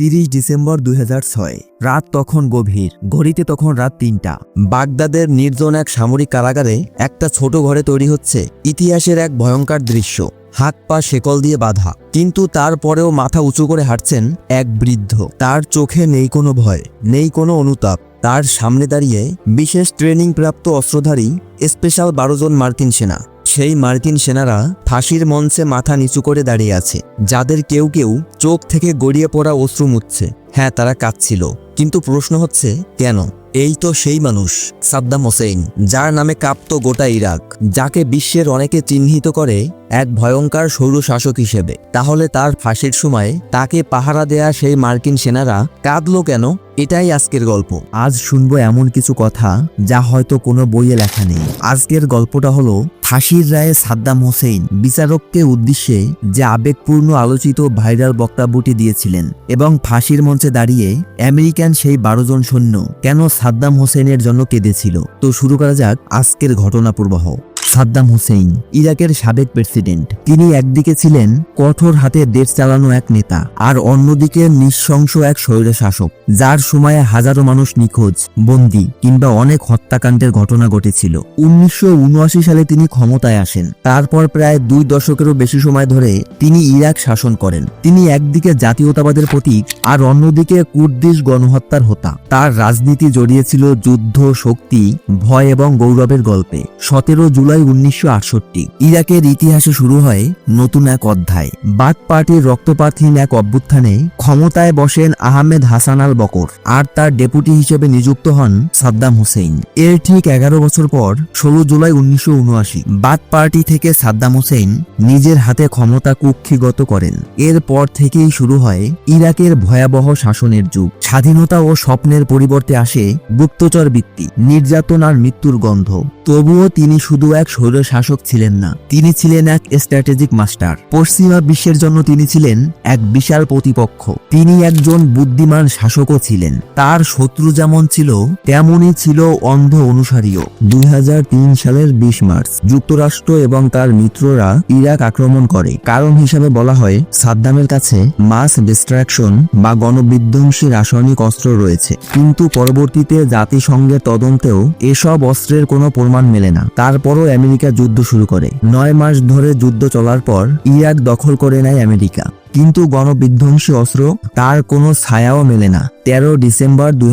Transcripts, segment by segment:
তিরিশ ডিসেম্বর দুই হাজার ছয়। রাত তখন গভীর, ঘড়িতে তখন রাত তিনটা। বাগদাদের নির্জন এক সামরিক কারাগারে একটা ছোট ঘরে তৈরি হচ্ছে ইতিহাসের এক ভয়ঙ্কর দৃশ্য। হাত পা শেকল দিয়ে বাঁধা। কিন্তু তারপরেও মাথা উঁচু করে হাঁটছেন এক বৃদ্ধ। তার চোখে নেই কোনো ভয়, নেই কোনো অনুতাপ। তার সামনে দাঁড়িয়ে বিশেষ ট্রেনিং প্রাপ্ত অস্ত্রধারী, স্পেশাল বারো জন মার্কিন সেনা। সেই মার্কিন সেনারা ফাঁসির মঞ্চে মাথা নিচু করে দাঁড়িয়ে আছে, যাদের কেউ কেউ চোখ থেকে গড়িয়ে পড়া অশ্রু মুচ্ছে হ্যাঁ তারা কাঁদছিল। কিন্তু প্রশ্ন হচ্ছে, কেন? এই তো সেই মানুষ, সাদ্দাম হোসেন, যার নামে কাঁপত গোটা ইরাক, যাকে বিশ্বের অনেকে চিহ্নিত করে এক ভয়ঙ্কর সৌর শাসক হিসেবে। তাহলে তার ফাঁসির সময় তাকে পাহারা দেয়া সেই মার্কিন সেনারা কাঁদল কেন? এটাই আজকের গল্প। আজ শুনব এমন কিছু কথা যা হয়তো কোনো বইয়ে লেখা নেই। আজকের গল্পটা হলো ফাঁসির রায়ে সাদ্দাম হোসেন বিচারককে উদ্দেশ্যে যে আবেগপূর্ণ আলোচিত ভাইরাল বক্তব্যটি দিয়েছিলেন এবং ফাঁসির মঞ্চে দাঁড়িয়ে আমেরিকান সেই বারো জন সৈন্য কেন সাদ্দাম হোসেনের জন্য কেঁদেছিল। তো শুরু করা যাক আজকের ঘটনা প্রবাহ সাদ্দাম হুসেইন, ইরাকের সাবেক প্রেসিডেন্ট। তিনি একদিকে ছিলেন কঠোর হাতে দেশ চালানো এক নেতা, আর অন্যদিকে নৃশংস এক স্বৈর শাসক যার সময়ে হাজারো মানুষ নিখোঁজ, বন্দী, কিংবা অনেক হত্যাকাণ্ডের ঘটনা ঘটেছিল। উনিশশো সালে তিনি ক্ষমতায় আসেন। তারপর প্রায় দুই দশকেরও বেশি সময় ধরে তিনি ইরাক শাসন করেন। তিনি একদিকে জাতীয়তাবাদের প্রতীক, আর অন্যদিকে কুর্দিশ গণহত্যার হোতা। তার রাজনীতি জড়িয়েছিল যুদ্ধ, শক্তি, ভয় এবং গৌরবের গল্পে। সতেরো জুলাই উনিশশো আটষট্টি। ইরাকের ইতিহাসে শুরু হয় নতুন এক অধ্যায়। বাক পার্টির রক্তপাতহীন এক অভ্যুত্থানে ক্ষমতায় বসেন আহমেদ হাসান আল বকর আর তার ডেপুটি হিসেবে নিযুক্ত হন সাদ্দাম হুসেইন। এর ঠিক এগারো বছর পর ষোলো জুলাই উনিশশো বাক পার্টি থেকে সাদ্দাম হুসেইন নিজের হাতে ক্ষমতা কুক্ষিগত করেন। এরপর থেকেই শুরু হয় ইরাকের ভয়াবহ শাসনের যুগ। স্বাধীনতা ও স্বপ্নের পরিবর্তে আসে গুপ্তচর বৃত্তি, নির্যাতন আর মৃত্যুর গন্ধ। তবুও তিনি শুধু এক স্বৈর শাসক ছিলেন না। তিনি ছিলেন এক স্ট্র্যাটেজিক মাস্টার পশ্চিমা বিশ্বের জন্য তিনি ছিলেন এক বিশাল প্রতিপক্ষ। তিনি একজন বুদ্ধিমান শাসকও ছিলেন। তার শত্রু যেমন ছিল তেমনই ছিল অন্ধ অনুসারীও। দুই সালের বিশ মার্চ, যুক্তরাষ্ট্র এবং তার মিত্ররা ইরাক আক্রমণ করে। কারণ হিসাবে বলা হয়, সাদ্দামের কাছে মাস ডিস্ট্রাকশন বা গণবিধ্বংসী রাসায়নিক অস্ত্র রয়েছে। কিন্তু পরবর্তীতে জাতিসংঘের তদন্তেও এসব অস্ত্রের কোনো প্রমাণ মেলে না। তারপরও আমেরিকা যুদ্ধ শুরু করে। নয় মাস ধরে যুদ্ধ চলার পর ইরাক দখল করে নেয় আমেরিকা। কিন্তু গণবিধ্বংসী অস্ত্র তার কোনো ছায়াও মেলে না। তেরো ডিসেম্বর দুই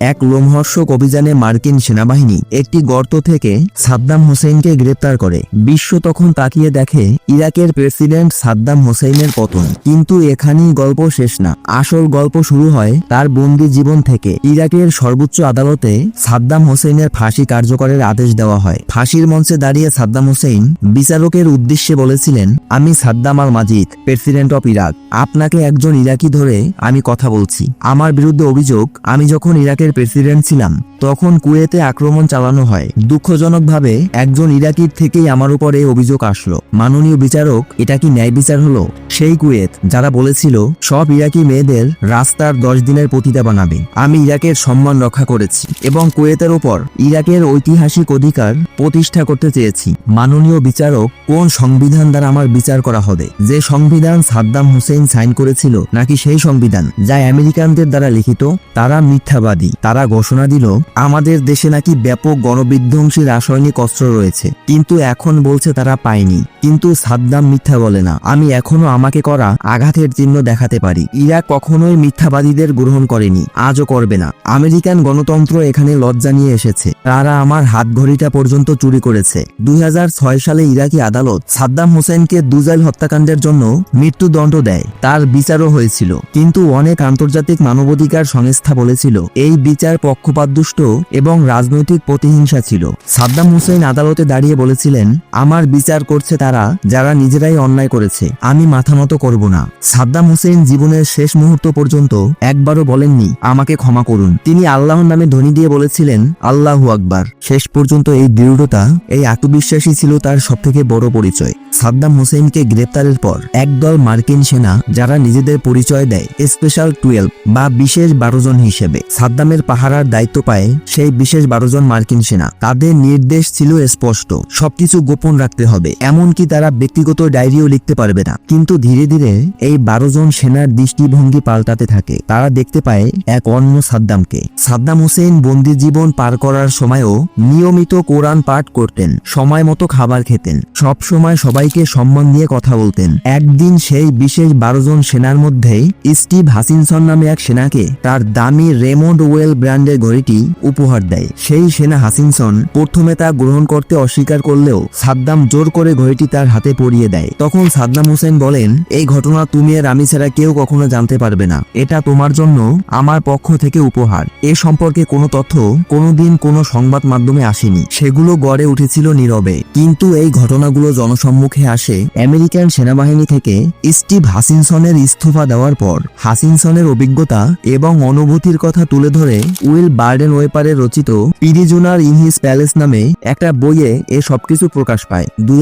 এক লোমহর্ষক অভিযানে মার্কিন সেনাবাহিনী একটি গর্ত থেকে সাদ্দাম হোসেনকে গ্রেপ্তার করে। বিশ্ব তখন তাকিয়ে দেখে, ইরাকের প্রেসিডেন্ট সাদ্দাম হোসেনের পতন। কিন্তু এখানেই গল্প শেষ না। আসল গল্প শুরু হয় তার বন্দি জীবন থেকে। ইরাকের সর্বোচ্চ আদালতে সাদ্দাম হোসেনের ফাঁসি কার্যকরের আদেশ দেওয়া হয়। ফাঁসির মঞ্চে দাঁড়িয়ে সাদ্দাম হোসেন বিচারকের উদ্দেশ্যে বলেছিলেন, আমি Saddam al Majid president of Iraq. আপনাকে একজন ইরাকি ধরে আমি কথা বলছি। আমার বিরুদ্ধে অভিযোগ আমি যখন ইরাকের প্রেসিডেন্ট ছিলাম তখন কুয়েতে আক্রমণ চালানো হয়। দুঃখজনকভাবে, একজন ইরাকির থেকেই আমার উপর এই অভিযোগ আসলো। মাননীয় বিচারক, এটা কি ন্যায় বিচার হলো? সেই কুয়েত, যারা বলেছিল, সব ইরাকি মেয়েদের রাস্তার দশ দিনের পতিতা বানাবে। আমি ইরাকের সম্মান রক্ষা করেছি এবং কুয়েতের ওপর ইরাকের ঐতিহাসিক অধিকার প্রতিষ্ঠা করতে চেয়েছি। মাননীয় বিচারক, কোন সংবিধান দ্বারা আমার বিচার করা হবে? যে সংবিধান সাদ্দাম হুসেন সাইন করেছিল, নাকি সেই সংবিধান, যা আমেরিকানদের দ্বারা লিখিত? তারা মিথ্যাবাদী। তারা ঘোষণা দিল আমাদের দেশে নাকি ব্যাপক গণবিধ্বংসী রাসায়নিক অস্ত্র রয়েছে, কিন্তু এখন বলছে তারা পায়নি। কিন্তু সাদ্দাম মিথ্যা বলে না। আমি এখনও আমাকে করা আঘাতের চিহ্ন দেখাতে পারি। ইরাক কখনোই মিথ্যাবাদীদের গ্রহণ করেনি, আজও করবে না। আমেরিকান গণতন্ত্র এখানে লজ্জা নিয়ে এসেছে। তারা আমার হাত ঘড়িটা পর্যন্ত চুরি করেছে। দুই হাজার ছয় সালে ইরাকি আদালত সাদ্দাম হোসেনকে দুজাইল হত্যাকাণ্ডের জন্য মৃত্যুদণ্ড দেয়। তার বিচারও হয়েছিল। কিন্তু অনেক আন্তর্জাতিক মানবাধিকার সংস্থা বলেছিল, এই বিচার পক্ষপাতদুষ্ট এবং রাজনৈতিক প্রতিহিংসা ছিল। সাদ্দাম হুসেন আদালতে দাঁড়িয়ে বলেছিলেন, আমার বিচার করছে তারা, যারা নিজেরাই অন্যায় করেছে। আমি মাথা মতো করব না। সাদ্দাম হুসেন জীবনের শেষ মুহূর্ত পর্যন্ত একবারও বলেননি, আমাকে ক্ষমা করুন। তিনি আল্লাহর নামে ধ্বনি দিয়ে বলেছিলেন, আল্লাহু আকবার। শেষ পর্যন্ত এই দৃঢ়তা, এই আত্মবিশ্বাসী ছিল তার সবথেকে বড় পরিচয়। সাদ্দাম হোসেনকে গ্রেপ্তারের পর একদল মার্কিন সেনা, যারা নিজেদের পরিচয় দেয়, স্পেশাল টুয়েলভ বা বিশেষ বারো জন হিসেবে, সাদ্দামের পাহারার দায়িত্ব পায় সেই বিশেষ বারো জন মার্কিন সেনা। তাদের নির্দেশ ছিল স্পষ্ট, সবকিছু গোপন রাখতে হবে, এমনকি তারা ব্যক্তিগত ডায়েরিও লিখতে পারবে না। কিন্তু ধীরে ধীরে এই বারো জন সেনার দৃষ্টিভঙ্গি পাল্টাতে থাকে। তারা দেখতে পায় এক অন্য সাদ্দামকে। সাদ্দাম হোসেন বন্দি জীবন পার করার সময়ও নিয়মিত কোরআন পাঠ করতেন, সময় মতো খাবার খেতেন, সব সময় সবাইকে সম্মান দিয়ে কথা বলতেন। একদিন সেই বিশেষ বারো জন সেনার মধ্যে স্টিভ হাসিনসন নামে এক সেনাকে তার দামি রেমন্ড ওয়েল ব্র্যান্ডের ঘড়িটি উপহার দেয়। সেই সেনা হাসিনসন প্রথমে তা গ্রহণ করতে অস্বীকার করলেও সাদ্দাম জোর করে ঘড়িটি তার হাতে পরিয়ে দেয়। তখন সাদ্দাম হোসেন বলেন, এই ঘটনা তুমি আর আমি ছাড়া কেউ কখনো জানতে পারবে না। এটা তোমার জন্য আমার পক্ষ থেকে উপহার। এ সম্পর্কে কোনো তথ্য কোনোদিন কোনো সংবাদ মাধ্যমে আসেনি। সেগুলো গড়ে উঠেছিল নীরবে। কিন্তু এই ঘটনাগুলো জনসম্মুখে আসে আমেরিকান সেনাবাহিনী থেকে স্টিভ হাসিনসনের ইস্তফা দেওয়ার পর। হাসিনসনের অভিজ্ঞতা এবং অনুভূতির কথা তুলে ধরে উইল বার্ডেন ওয়েপারে রচিত পিরিজুনার ইন হিস প্যালেস নামে একটা বইয়ে এ সবকিছু প্রকাশ পায়। দুই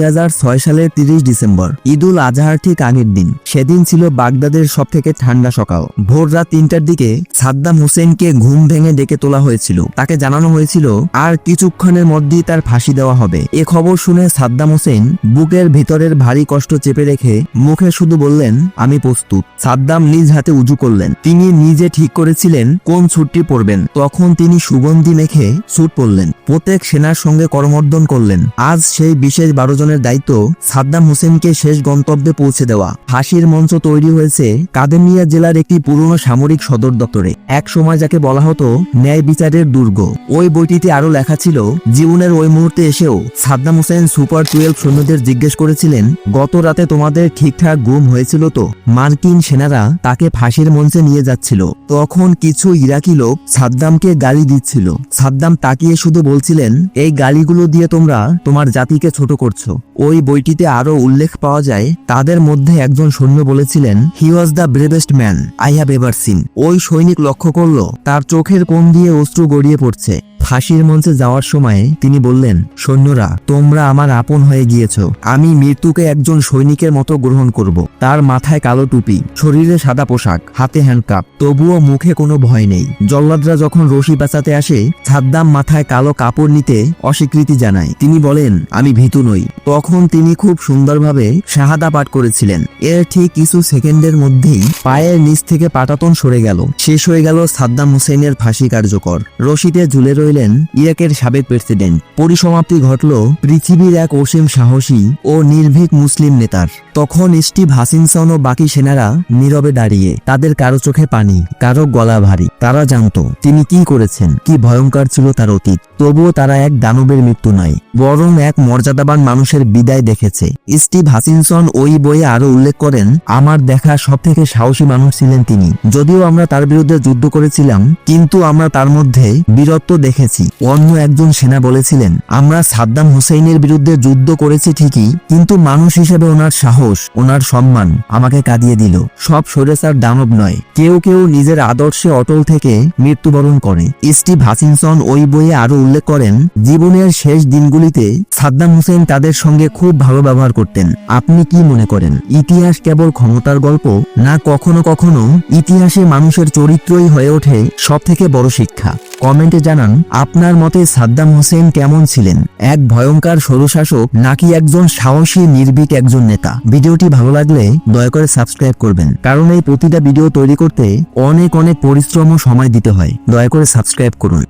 সালের তিরিশ ডিসেম্বর, ঈদুল আজহার ঠিক আগের দিন। সেদিন ছিল বাগদাদের সব থেকে ঠান্ডা সকাল। ভোর রাত তিনটার দিকে সাদ্দাম হোসেনকে ঘুম ভেঙে ডেকে তোলা হয়েছিল। তাকে জানানো হয়েছিল, আর কিছুক্ষণের মধ্যেই তার ফাঁসি দেওয়া হবে। এ খবর শুনে সাদ্দাম হোসেন বুকের ভিতরের ভারী কষ্ট চেপে রেখে মুখে শুধু বললেন, আমি প্রস্তুত। সাদ্দাম নিজ হাতে উজু করলেন। তিনি নিজে ঠিক করেছিলেন, কোন ছুটটি পড়বেন? তখন তিনি সুগন্ধি মেখে স্যুট পরলেন। প্রত্যেক সেনার সঙ্গে করমর্দন করলেন। আজ সেই বিশেষ বারো জনের দায়িত্ব সাদ্দাম হোসেনকে শেষ গন্তব্যে পৌঁছে দেওয়া। ফাঁসির মঞ্চ তৈরি হয়েছে কাদেমিয়া জেলার একটি পুরনো সামরিক সদর দপ্তরে। এক সময় যাকে বলা হতো ন্যায় বিচারের দুর্গ। ওই বইটিতে আরও লেখা ছিল, জীবনের ওই মুহূর্তে এসেও সাদ্দাম হোসেন সুপার টুয়েলভ সৈন্যদের জিজ্ঞেস করেছিলেন, গত রাতে তোমাদের ঠিকঠাক ঘুম হয়েছিল তো? মার্কিন সেনারা তাকে ফাঁসির মঞ্চে নিয়ে যাচ্ছিল। তখন কিছু ইরাকি লোক সাদ্দামকে গালি দিচ্ছিল সাদ্দাম তাকিয়ে শুধু বলছিলেন, এই গালিগুলো দিয়ে তোমরা তোমার জাতিকে ছোট করছ। ওই বইটিতে আরও উল্লেখ পাওয়া যায়, তাদের মধ্যে একজন সৈন্য বলেছিলেন he was the bravest man I have ever seen ওই সৈনিক লক্ষ্য করল, তার চোখের কোণ দিয়ে অশ্রু গড়িয়ে পড়ছে। ফাঁসির মঞ্চে যাওয়ার সময় তিনি বললেন, সৈন্যরা, তোমরা আমার আপন হয়ে গিয়েছ। আমি মৃত্যুকে একজন সৈনিকের মতো গ্রহণ করব। তার মাথায় কালো টুপি, শরীরে সাদা পোশাক, হাতে হ্যান্ডকাপ তবুও মুখে কোনো ভয় নেই। জল্লাদরা যখন রশি বাঁচাতে আসে সাদ্দাম মাথায় কালো কাপড় নিতে অস্বীকৃতি জানায়। তিনি বলেন, আমি ভীতু নই। তখন তিনি খুব সুন্দরভাবে শাহাদা পাঠ করেছিলেন। এর ঠিক কিছু সেকেন্ডের মধ্যেই পায়ের নিচ থেকে পাটাতন সরে গেল। শেষ হয়ে গেল সাদ্দাম হুসেনের ফাঁসি কার্যকর। রশিতে ঝুলে রইলেন ইরাকের সাবেক প্রেসিডেন্ট। পরিসমাপ্তি ঘটল পৃথিবীর এক অসীম সাহসী ও নির্ভীক মুসলিম নেতার। তখন স্টিভ হাসিনসন ও বাকি সেনারা নীরবে দাঁড়িয়ে, তাদের কারও চোখে পানি, কারও গলা ভারী। তারা জানতো, তিনি কি করেছেন। কি ভয়ঙ্কর ছিল তার অতীত। তবুও তারা এক দানবের মৃত্যু নয়, বরং এক মর্যাদাবান মানুষের বিদায় দেখেছে। স্টিভ হাসিনসন ওই বইয়ে আরও উল্লেখ করেন, আমার দেখা সব থেকে সাহসী মানুষ ছিলেন তিনি। যদিও আমরা তার বিরুদ্ধে যুদ্ধ করেছিলাম, কিন্তু আমরা তার মধ্যে বীরত্ব দেখেছি। অন্য একজন সেনা বলেছিলেন, আমরা সাদ্দাম হুসেইনের বিরুদ্ধে যুদ্ধ করেছি ঠিকই, কিন্তু মানুষ হিসেবে ওনার সাহস, ওনার সম্মান আমাকে কাঁদিয়ে দিল। সব সরেসার দানব নয়, কেউ কেউ নিজের আদর্শে অটল থেকে মৃত্যুবরণ করে। স্টিভ হাসিনসন ওই বইয়ে আরও উল্লেখ করেন, জীবনের শেষ দিনগুলিতে সাদ্দাম হুসেন তাদের সঙ্গে খুব ভালো ব্যবহার করতেন। আপনি কি মনে করেন, ইতিহাস কেবল ক্ষমতার গল্প, না কখনো কখনো ইতিহাসে মানুষের চরিত্রই হয়ে ওঠে সব থেকে বড় শিক্ষা? কমেন্টে জানান, আপনার মতে সাদ্দাম হোসেন কেমন ছিলেন? এক ভয়ঙ্কর স্বরশাসক নাকি একজন সাহসী, নির্ভীক একজন নেতা? ভিডিওটি ভালো লাগলে দয়া করে সাবস্ক্রাইব করবেন, কারণ এই প্রতিটা ভিডিও তৈরি করতে অনেক অনেক পরিশ্রম ও সময় দিতে হয়। দয়া করে সাবস্ক্রাইব করুন